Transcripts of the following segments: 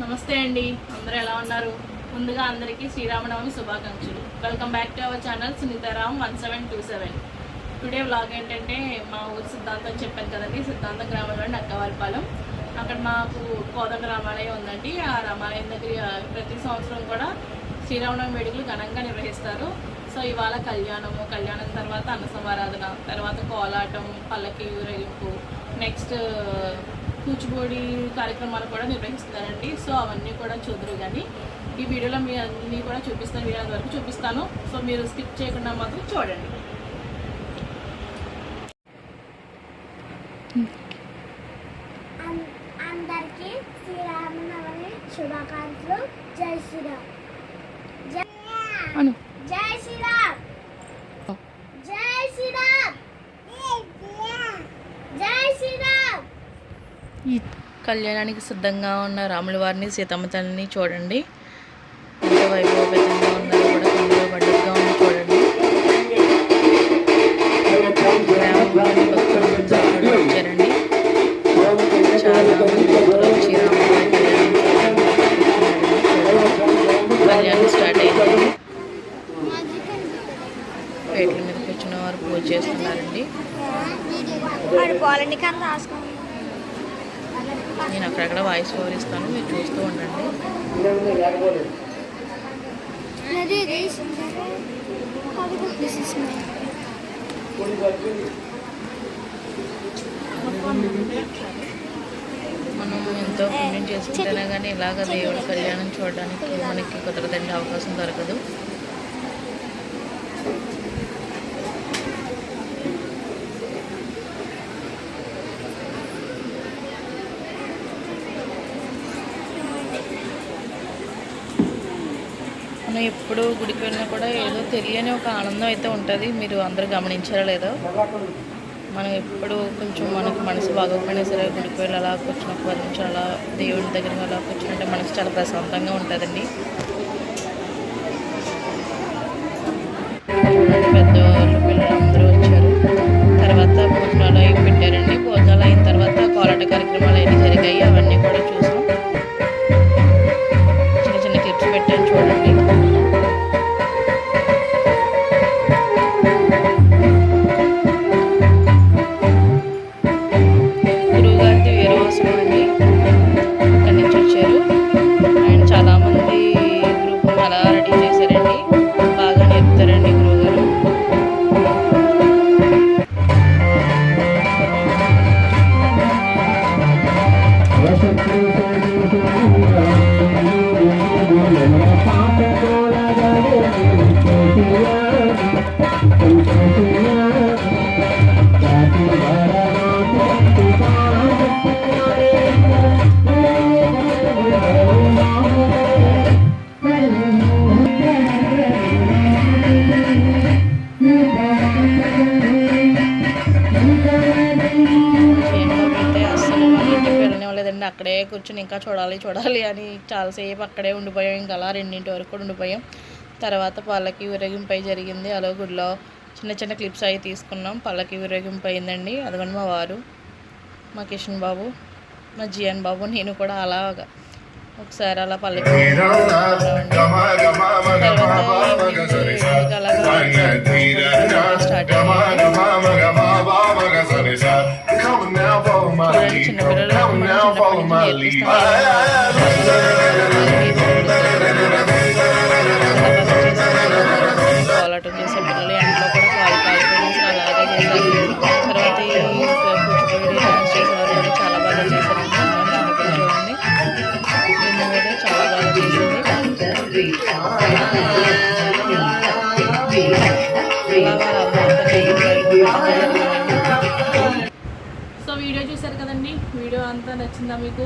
నమస్తే అండి. అందరూ ఎలా ఉన్నారు? ముందుగా అందరికీ శ్రీరామనవమి శుభాకాంక్షలు. Welcome back to our channel Sunitharam one seven two seven. Today vlog ఏంటంటే మా ఊరు సిద్ధాంతం చెప్పాను కదండి సిద్ధాంతం గ్రామంలోని అక్కవారిపాలెం. అక్కడ మాకు కోదండ రామాలయం ఉందండి. ఆ రామాలయం దగ్గర ప్రతి సంవత్సరం కూడా శ్రీరామనవమి వేడుకలు ఘనంగా నిర్వహిస్తారు. సో ఇవాళ కళ్యాణము కళ్యాణం తర్వాత అన్న సమారాధన తర్వాత కోలాటం పల్లకి ఊరేగింపు నెక్స్ట్ కూచిపూడి కార్యక్రమాలు కూడా నిర్వహిస్తారండి సో అవన్నీ కూడా చూద్దరు కానీ ఈ వీడియోలో మీ అన్నీ కూడా చూపిస్తాను. వీడియో వరకు చూపిస్తాను. సో మీరు స్కిప్ చేయకుండా మాత్రం చూడండి. అందరికీ శ్రీరామనవమి శుభాకాంక్షలు. జై శ్రీరామ్. జై అను. జై శ్రీరామ్ జై శ్రీరామ్ జై శ్రీరామ్ ఈ కళ్యాణానికి సిద్ధంగా ఉన్న రాముల వారిని సీతమ్మ తల్లిని చూడండి. ఎంత వైభవపేతంగా ఉన్నారో కూడా కన్నులో పండుగగా ఉంది చూడండి. గ్రామంలోని భక్తులంతా కూడా వచ్చారండి. చాలా మంది భక్తులు వచ్చి రాముల కళ్యాణం కళ్యాణం స్టార్ట్ అయింది. పేట్ల మీద కూర్చున్న వారు పూజ చేస్తున్నారండి. నేను అక్కడక్కడ వాయిస్ ఓవర్ ఇస్తాను మీరు చూస్తూ ఉండండి. మనం ఎంతో పుణ్యం చేసుకుంటేనే కానీ ఇలాగ దేవుడి కళ్యాణం చూడడానికి మనకి కుదరదండి అవకాశం దొరకదు. మనం ఎప్పుడు గుడికి వెళ్ళినా కూడా ఏదో తెలియని ఒక ఆనందం అయితే ఉంటుంది. మీరు అందరూ గమనించారా లేదో? మనం ఎప్పుడు కొంచెం మనకి మనసు బాగోకపోయినా సరే గుడికి వెళ్ళి అలా కూర్చున్నప్పుడు అలా దేవుడి దగ్గర అలా కూర్చుంటే మనసు చాలా ప్రశాంతంగా ఉంటుందండి. అక్కడే కూర్చుని ఇంకా చూడాలి చూడాలి అని చాలాసేపు అక్కడే ఉండిపోయాం ఇంకా అలా రెండింటి వరకు కూడా ఉండిపోయాం తర్వాత పల్లకి ఊరేగింపై జరిగింది అలా గుడిలో చిన్న చిన్న క్లిప్స్ అవి తీసుకున్నాం పల్లకి ఊరేగింపు అయిందండి అదిగోండి మా వారు మా కిషన్ బాబు మా జియన్ బాబు నేను కూడా అలాగా ఒకసారి అలా పల్లకి స్టార్ట్ కోలాటం చేసే పిల్లలు ఎంట్లో కూడా కాలు కాలిపోయి అలాగే చేశారు తర్వాత ఈ కూచిపూడి డాన్స్ చేసేవారు కూడా చాలా బాగా చేశారు చిన్నపిల్లలు చూడండి చాలా బాగా చేసింది వీడియో చూశారు కదండి? వీడియో అంతా నచ్చిందా మీకు?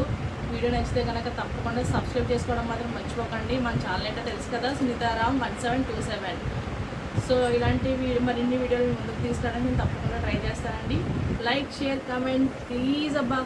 వీడియో నచ్చితే కనుక తప్పకుండా సబ్స్క్రైబ్ చేసుకోవడం మాత్రం మర్చిపోకండి. మన ఛానల్ ఏంటో తెలుసు కదా Sunitharam one seven two seven. So ఇలాంటి వీడియో మరిన్ని వీడియోలు ముందుకు తీసుకురావడానికి నేను తప్పకుండా ట్రై చేస్తానండి. లైక్ షేర్ కామెంట్ ప్లీజ్ అబ్బా.